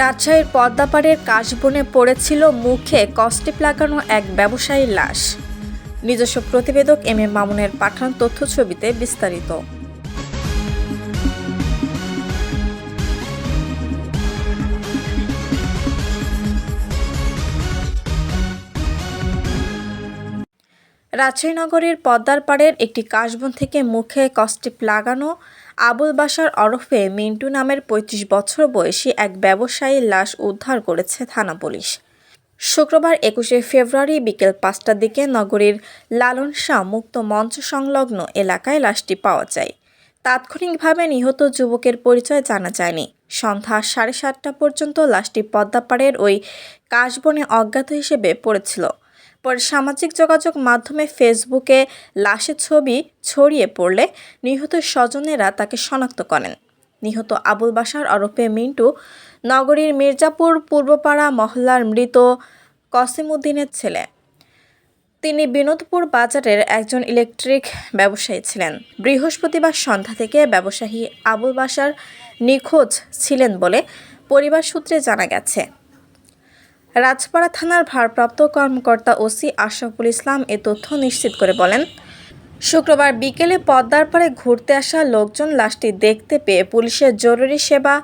রাজশাহীর পদ্মাপাড়ের কাশবনে পড়েছিল মুখে কস্টিপ লাগানো এক ব্যবসায়ীর লাশ। নিজস্ব প্রতিবেদক এম এ মামুনের পাঠান তথ্য ছবিতে বিস্তারিত। রাজশাহী নগরীর পদ্মার পাড়ের একটি কাশবন থেকে মুখে কস্টিপ লাগানো আবুল বাসার ওরফে মিন্টু নামের পঁয়ত্রিশ বছর বয়সী এক ব্যবসায়ীর লাশ উদ্ধার করেছে থানা পুলিশ। শুক্রবার একুশে ফেব্রুয়ারি বিকেল পাঁচটার দিকে নগরীর লালন শাহ মুক্ত মঞ্চ সংলগ্ন এলাকায় লাশটি পাওয়া যায়। তাৎক্ষণিকভাবে নিহত যুবকের পরিচয় জানা যায়নি। সন্ধ্যা সাড়ে সাতটা পর্যন্ত লাশটি পদ্মাপাড়ের ওই কাশবনে অজ্ঞাত হিসেবে পড়েছিল। পরে সামাজিক যোগাযোগ মাধ্যমে ফেসবুকে লাশের ছবি ছড়িয়ে পড়লে নিহত স্বজনেরা তাকে শনাক্ত করেন। নিহত আবুল বাসার ওরফে মিন্টু নগরীর মির্জাপুর পূর্বপাড়া মহল্লার মৃত কসিমউদ্দিনের ছেলে। তিনি বিনোদপুর বাজারের একজন ইলেকট্রিক ব্যবসায়ী ছিলেন। বৃহস্পতিবার সন্ধ্যা থেকে ব্যবসায়ী আবুল বাসার নিখোঁজ ছিলেন বলে পরিবার সূত্রে জানা গেছে। রাজপাড়া থানার ভারপ্রাপ্ত কর্মকর্তা ওসি আশরাফুল ইসলাম এ তথ্য নিশ্চিত করে বলেন, শুক্রবার বিকেলে পদ্মার পাড়ে ঘুরতে আসা লোকজন লাশটি দেখতে পেয়ে পুলিশের জরুরি সেবা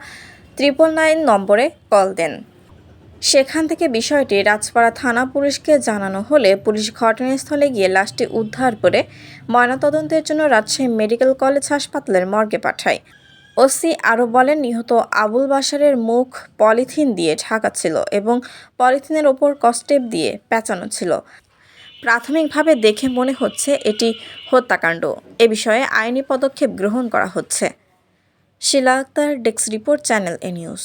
ত্রিপল নাইন নম্বরে কল দেন। সেখান থেকে বিষয়টি রাজপাড়া থানা পুলিশকে জানানো হলে পুলিশ ঘটনাস্থলে গিয়ে লাশটি উদ্ধার করে ময়নাতদন্তের জন্য রাজশাহী মেডিকেল কলেজ হাসপাতালের মর্গে পাঠায়। ওসি আরও বলেন, নিহত আবুল বাসারের মুখ পলিথিন দিয়ে ঢাকা ছিল এবং পলিথিনের ওপর কস্টেপ দিয়ে পেঁচানো ছিল। প্রাথমিকভাবে দেখে মনে হচ্ছে এটি হত্যাকাণ্ড। এ বিষয়ে আইনি পদক্ষেপ গ্রহণ করা হচ্ছে। Shila Akter, desk report, channel A news.